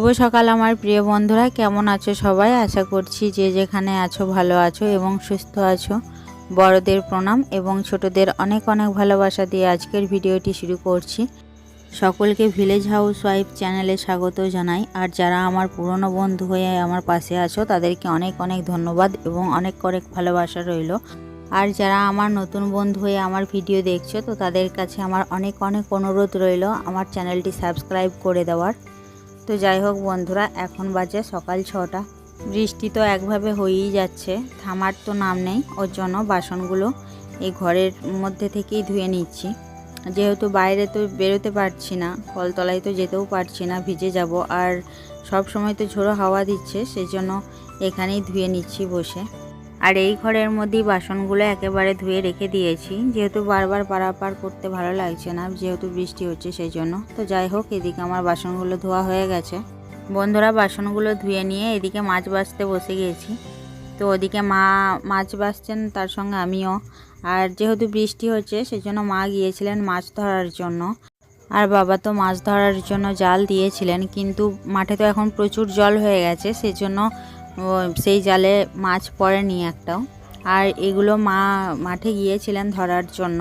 শুভ সকাল আমার প্রিয় বন্ধুরা। কেমন আছো সবাই? আশা করছি যে যেখানে আছো ভালো আছো এবং সুস্থ আছো। বড়দের প্রণাম এবং ছোটদের অনেক অনেক ভালোবাসা দিয়ে আজকের ভিডিওটি শুরু করছি। সকলকে ভিলেজ হাউস ওয়াইফ চ্যানেলে স্বাগত জানাই। আর যারা আমার পুরনো বন্ধু হয়ে আমার পাশে আছো, তাদেরকে অনেক অনেক ধন্যবাদ এবং অনেক অনেক ভালোবাসা রইল। আর যারা আমার নতুন বন্ধু হয়ে আমার ভিডিও দেখছ, তো তাদের কাছে আমার অনেক অনেক অনুরোধ রইল আমার চ্যানেলটি সাবস্ক্রাইব করে দেওয়ার। তো যাই হোক বন্ধুরা, এখন বাজে সকাল ছটা। বৃষ্টি তো একভাবে হয়েই যাচ্ছে, থামার তো নাম নেই। ওর জন্য বাসনগুলো এই ঘরের মধ্যে থেকেই ধুয়ে নিচ্ছি। যেহেতু বাইরে তো বেরোতে পারছি না, কলতলায় তো যেতেও পারছি না, ভিজে যাব। আর সব সময় তো ঝোড়ো হাওয়া দিচ্ছে সেই জন্য এখানেই ধুয়ে নিচ্ছি বসে। আর এই ঘরের মধ্যেই বাসনগুলো একেবারে ধুয়ে রেখে দিয়েছি। যেহেতু বারবার পারাপার করতে ভালো লাগছে না, যেহেতু বৃষ্টি হচ্ছে সেই জন্য তো যাই হোক, এদিকে আমার বাসনগুলো ধোয়া হয়ে গেছে। বন্ধুরা, বাসনগুলো ধুয়ে নিয়ে এদিকে মাছ বাছতে বসে গিয়েছি তো ওদিকে মা মাছ বাছছেন তার সঙ্গে আমিও। আর যেহেতু বৃষ্টি হচ্ছে সেই জন্য মা গিয়েছিলেন মাছ ধরার জন্য। আর বাবা তো মাছ ধরার জন্য জাল দিয়েছিলেন, কিন্তু মাঠে তো এখন প্রচুর জল হয়ে গেছে সেই জন্য ও সেই জালে মাছ পড়েনি একটাও। আর এগুলো মা মাঠে গিয়েছিলেন ধরার জন্য।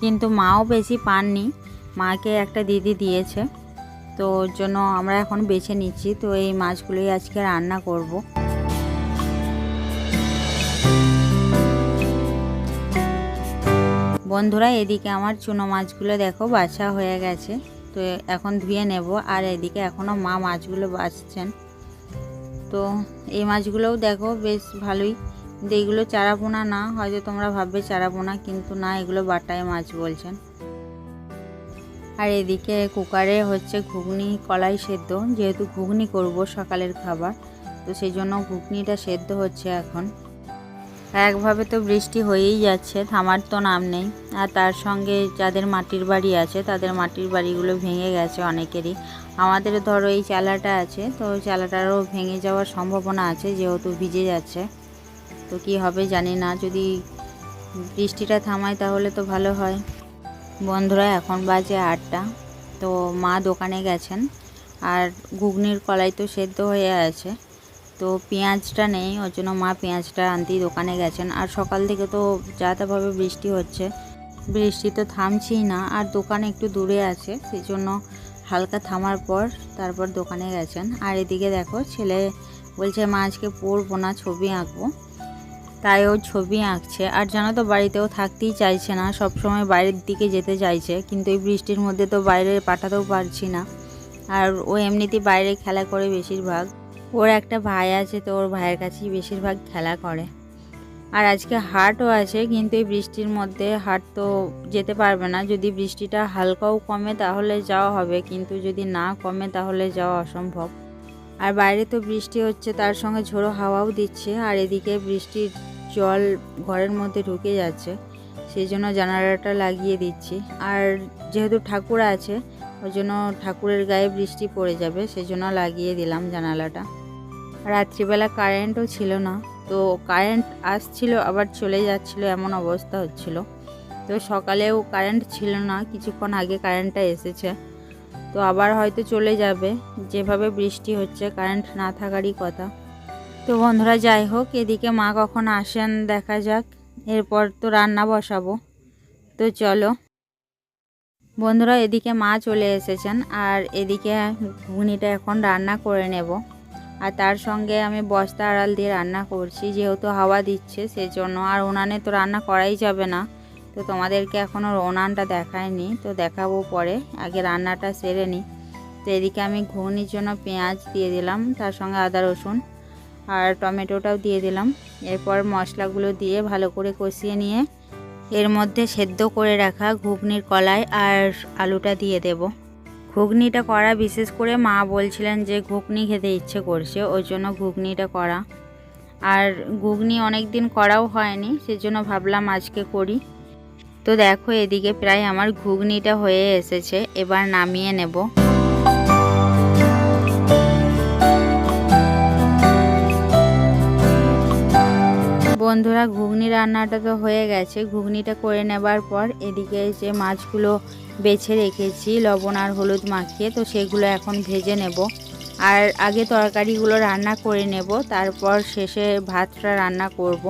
কিন্তু মাও বেশি পাননি। মাকে একটা দিদি দিয়েছে। তো ওর জন্য আমরা এখন বেছে নিচ্ছি। তো এই মাছগুলোই আজকে রান্না করব। বন্ধুরা, এদিকে আমার চুনো মাছগুলো দেখো, বাছা হয়ে গেছে। তো এখন ধুয়ে নেব। আর এদিকে এখনও মা মাছগুলো বাছছেন। তো এই মাছগুলোও দেখো, বেশ ভালোই। কিন্তু এইগুলো চারাপোনা না, হয়তো তোমরা ভাববে চারাপোনা কিন্তু না, এগুলো বাটায় মাছ বলছেন। আর এদিকে কুকারে হচ্ছে ঘুগনি, কলাই সেদ্ধ, যেহেতু ঘুগনি করব সকালের খাবার, তো সেই জন্য ঘুগনিটা সেদ্ধ হচ্ছে এখন। একভাবে তো বৃষ্টি হয়েই যাচ্ছে, থামার তো নাম নেই। আর তার সঙ্গে যাদের মাটির বাড়ি আছে, তাদের মাটির বাড়িগুলো ভেঙে গেছে অনেকেরই। আমাদের ধরো এই চালাটা আছে, তো চালাটারও ভেঙে যাওয়ার সম্ভাবনা আছে, যেহেতু ভিজে যাচ্ছে। তো কি হবে জানি না, যদি বৃষ্টিটা থামায় তাহলে তো ভালো হয়। বন্ধুরা, এখন বাজে আটটা, তো মা দোকানে গেছেন, আর ঘুগনির কলাই তো সেদ্ধ হয়ে আছে। তো পেঁয়াজটা নেই, ওর জন্য মা পেঁয়াজটা আনতেই দোকানে গেছেন। আর সকাল থেকে তো যাতাভাবে বৃষ্টি হচ্ছে। বৃষ্টি তো থামছেই না, আর দোকান একটু দূরে আছে সেই জন্য হালকা থামার পর তারপর দোকানে গেছেন। আর এদিকে দেখো, ছেলে বলছে, মা, আজকে পড়ব না, ছবি আঁকবো। তাই ও ছবি আঁকছে। আর জানো তো, বাড়িতেও থাকতেই চাইছে না সব সময় বাইরের দিকে যেতে চাইছে। কিন্তু এই বৃষ্টির মধ্যে তো বাইরে পাঠাতেও পারছি না। আর ও এমনিতেই বাইরে খেলা করে বেশিরভাগ। ওর একটা ভাই আছে তো ওর ভাইয়ের কাছেই বেশিরভাগ খেলা করে। আর আজকে হাটও আছে, কিন্তু এই বৃষ্টির মধ্যে হাট তো যেতে পারবে না। যদি বৃষ্টিটা হালকাও কমে তাহলে যাওয়া হবে, কিন্তু যদি না কমে তাহলে যাওয়া অসম্ভব। আর বাইরে তো বৃষ্টি হচ্ছে, তার সঙ্গে ঝোড়ো হাওয়াও দিচ্ছে, আর এদিকে বৃষ্টির জল ঘরের মধ্যে ঢুকে যাচ্ছে, সেই জন্য জানালাটা লাগিয়ে দিচ্ছি। আর যেহেতু ঠাকুর আছে ওই জন্য ঠাকুরের গায়ে বৃষ্টি পড়ে যাবে সেই জন্য লাগিয়ে দিলাম জানালাটা। রাত্রিবেলা কারেন্টও ছিল না, তো কারেন্ট আসছিল, আবার চলে যাচ্ছিল, এমন অবস্থা হচ্ছিল। তো সকালেও কারেন্ট ছিল না, কিছুক্ষণ আগে কারেন্টটা এসেছে। তো আবার হয়তো চলে যাবে, যেভাবে বৃষ্টি হচ্ছে, কারেন্ট না থাকারই কথা। তো বন্ধুরা, যাই হোক, এদিকে মা কখন আসেন, দেখা যাক। এরপর তো রান্না বসাবো। তো চলো। বন্ধুরা এদিকে মা চলে এসেছেন আর এদিকে ঘুগনিটা এখন রান্না করে নেব। আর তার সঙ্গে আমি বস্তা আড়াল দিয়ে রান্না করছি, যেহেতু হাওয়া দিচ্ছে সেজন্য। আর উনানে তো রান্না করাই যাবে না, তো তোমাদেরকে এখনও উনানটা দেখায়নি, তো দেখাবো পরে। আগে রান্নাটা সেরে নিই তো এদিকে আমি ঘুগনির জন্য পেঁয়াজ দিয়ে দিলাম, তার সঙ্গে আদা রসুন আর টমেটোটাও দিয়ে দিলাম। এরপর মশলাগুলো দিয়ে ভালো করে কষিয়ে নিয়ে এর মধ্যে সেদ্ধ করে রাখা ঘুগনির কলাই আর আলুটা দিয়ে দেব। ঘুগনিটা করা বিশেষ করে মা বলছিলেন যে ঘুগনি খেতে ইচ্ছে করছে, ওই জন্য ঘুগনিটা করা। আর ঘুগনি অনেক দিন করাও হয়নি, সেজন্য ভাবলাম আজকে করি। তো দেখো এদিকে প্রায় আমার ঘুগনিটা হয়ে এসেছে, এবার নামিয়ে নেব। বন্ধুরা, ঘুগনি রান্নাটা তো হয়ে গেছে। ঘুগনিটা করে নেবার পর এদিকে যে মাছগুলো বেছে রেখেছি, লবণ আর হলুদ মাখিয়ে, তো সেগুলো এখন ভেজে নেব। আর আগে তরকারিগুলো রান্না করে নেব, তারপর শেষে ভাতটা রান্না করব।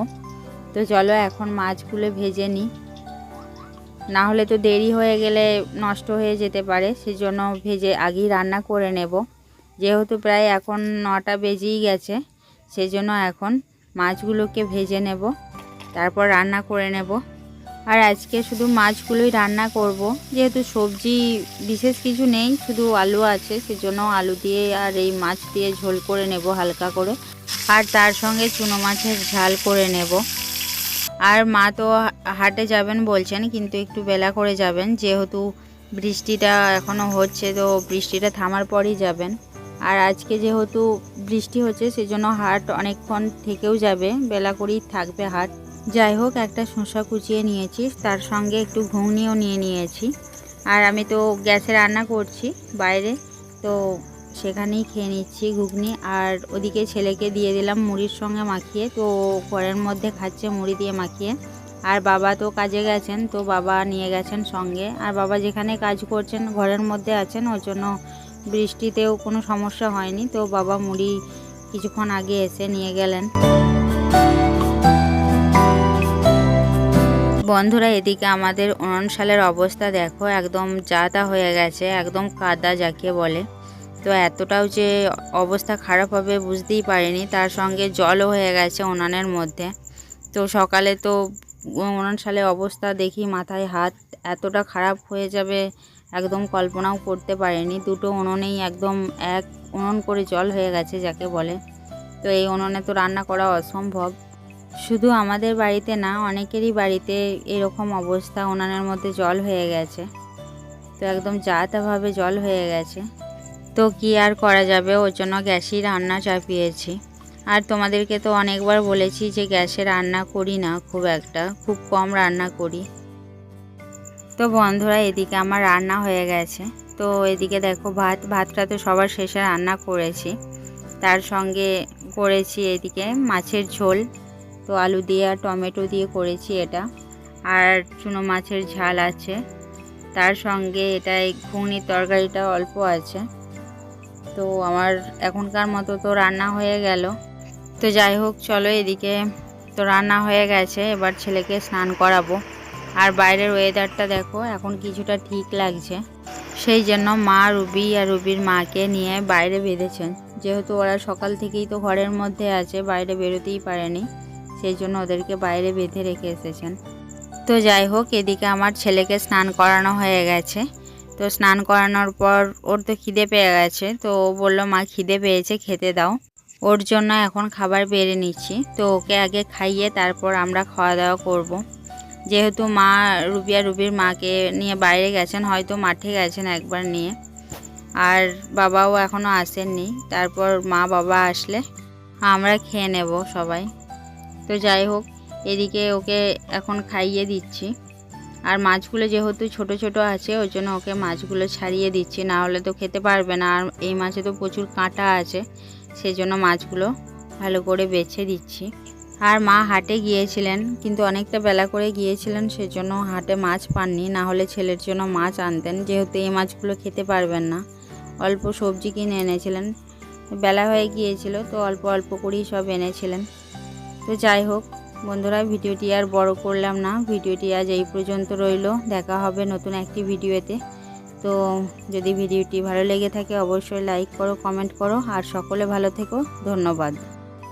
তো চলো এখন মাছগুলো ভেজে নিই। না হলে তো দেরি হয়ে গেলে নষ্ট হয়ে যেতে পারে, সেজন্য ভেজে আগেই রান্না করে নেব। যেহেতু প্রায় এখন নটা বেজেই গেছে, সেজন্য এখন মাছগুলোকে ভেজে নেব, তারপর রান্না করে নেব। আর আজকে শুধু মাছগুলোই রান্না করব, যেহেতু সবজি বিশেষ কিছু নেই, শুধু আলু আছে, সেজন্য আলু দিয়ে আর এই মাছ দিয়ে ঝোল করে নেব হালকা করে। আর তার সঙ্গে চুনো মাছের ঝাল করে নেব। আর মা তো হাটে যাবেন বলছেন, কিন্তু একটু বেলা করে যাবেন, যেহেতু বৃষ্টিটা এখনও হচ্ছে, তো বৃষ্টিটা থামার পরই যাবেন। আর আজকে যেহেতু বৃষ্টি হচ্ছে, সেজন্য হাট অনেকক্ষণ থেকেও যাবে। বেলা করেই থাকবে হাট। যাই হোক, একটা শসা কুচিয়ে নিয়েছি, তার সঙ্গে একটু ঘুগনিও নিয়ে নিয়েছি। আর আমি তো গ্যাসে রান্না করছি বাইরে, তো সেখানেই খেয়ে নিচ্ছি ঘুগনি। আর ওদিকে ছেলেকে দিয়ে দিলাম মুড়ির সঙ্গে মাখিয়ে, তো ঘরের মধ্যে খাচ্ছে মুড়ি দিয়ে মাখিয়ে। আর বাবা তো কাজে গেছেন, তো বাবা নিয়ে গেছেন সঙ্গে। আর বাবা যেখানে কাজ করছেন, ঘরের মধ্যে আছেন, ওর জন্য বৃষ্টিতেও কোনো সমস্যা হয়নি। তো বাবা মুড়ি কিছুক্ষণ আগে এসে নিয়ে গেলেন। বন্ধুরা, এদিকে আমাদের উননশালের অবস্থা দেখো, একদম যা তা হয়ে গেছে, একদম কাদা যাকে বলে। তো এতটাও যে অবস্থা খারাপ হবে বুঝতেই পারিনি। তার সঙ্গে জলও হয়ে গেছে উনানের মধ্যে। তো সকালে তো উনান সালের অবস্থা দেখি মাথায় হাত এতটা খারাপ হয়ে যাবে একদম কল্পনাও করতে পারিনি। দুটো উনুনেই একদম এক উনুন করে জল হয়ে গেছে যাকে বলে। তো এই উনুনে তো রান্না করা অসম্ভব। শুধু আমাদের বাড়িতে না, অনেকেরই বাড়িতে এরকম অবস্থা, উনানের মধ্যে জল হয়ে গেছে। তো একদম যা তাভাবে জল হয়ে গেছে। তো কি আর করা যাবে? ওর জন্য গ্যাসেই রান্না চাপিয়েছি। আর তোমাদেরকে তো অনেকবার বলেছি যে গ্যাসে রান্না করি না, খুব একটা, খুব কম রান্না করি। তো বন্ধুরা, এদিকে আমার রান্না হয়ে গেছে। তো এদিকে দেখো, ভাত, ভাতটা তো সবার শেষে রান্না করেছি। তার সঙ্গে করেছি এদিকে মাছের ঝোল। তো আলু দিয়ে আর টমেটো দিয়ে করেছি এটা। আর চুনো মাছের ঝাল আছে। তার সঙ্গে এটাই ঘুগনির তরকারিটা অল্প আছে। তো আমার এখনকার মতো তো রান্না হয়ে গেল। তো যাই হোক, চলো এদিকে তো রান্না হয়ে গেছে। এবার ছেলেকে স্নান করাবো। আর বাইরের ওয়েদারটা দেখো, এখন কিছুটা ঠিক লাগছে। সেই জন্য মা রুবি আর রুবির মাকে নিয়ে বাইরে বেঁধেছেন। যেহেতু ওরা সকাল থেকেই তো ঘরের মধ্যে আছে, বাইরে বেরোতেই পারেনি। সেই জন্য ওদেরকে বাইরে বেঁধে রেখে এসেছেন। তো যাই হোক, এদিকে আমার ছেলেকে স্নান করানো হয়ে গেছে। তো স্নান করানোর পর ওর তো খিদে পেয়ে গেছে। তো ও বলল, মা, খিদে পেয়েছে, খেতে দাও। ওর জন্য এখন খাবার বেড়ে নিচ্ছি। তো ওকে আগে খাইয়ে তারপর আমরা খাওয়া দাওয়া করব। যেহেতু মা রুবিয়া রুবির মাকে নিয়ে বাইরে গেছেন, হয়তো মাঠে গেছেন একবার নিয়ে। আর বাবাও এখনও আসেননি। তারপর মা বাবা আসলে আমরা খেয়ে নেব সবাই। তো যাই হোক, এদিকে ওকে এখন খাইয়ে দিচ্ছি। আর মাছগুলো যেহেতু ছোট ছোট আছে, ওই জন্য ওকে মাছগুলো ছাড়িয়ে দিচ্ছি। না হলে তো খেতে পারবে না। আর এই মাছে তো প্রচুর কাঁটা আছে সেই জন্য মাছগুলো ভালো করে বেছে দিচ্ছি। আর মা হাটে গিয়েছিলেন, কিন্তু অনেকটা বেলা করে গিয়েছিলেন, সেজন্য হাটে মাছ পাননি। না হলে ছেলের জন্য মাছ আনতেন, যেহেতু এই মাছগুলো খেতে পারবেন না। অল্প সবজি কিনে এনেছিলেন। বেলা হয়ে গিয়েছিল, তো অল্প অল্প করেই সব এনেছিলেন। তো যাই হোক, বন্ধুরা, ভিডিওটি আর বড় করলাম না। ভিডিওটি আজ এই পর্যন্ত রইল। দেখা হবে নতুন একটি ভিডিওতে। তো যদি ভিডিওটি ভালো লেগে থাকে, অবশ্যই লাইক করো, কমেন্ট করো। আর সকলে ভালো থেকো। ধন্যবাদ।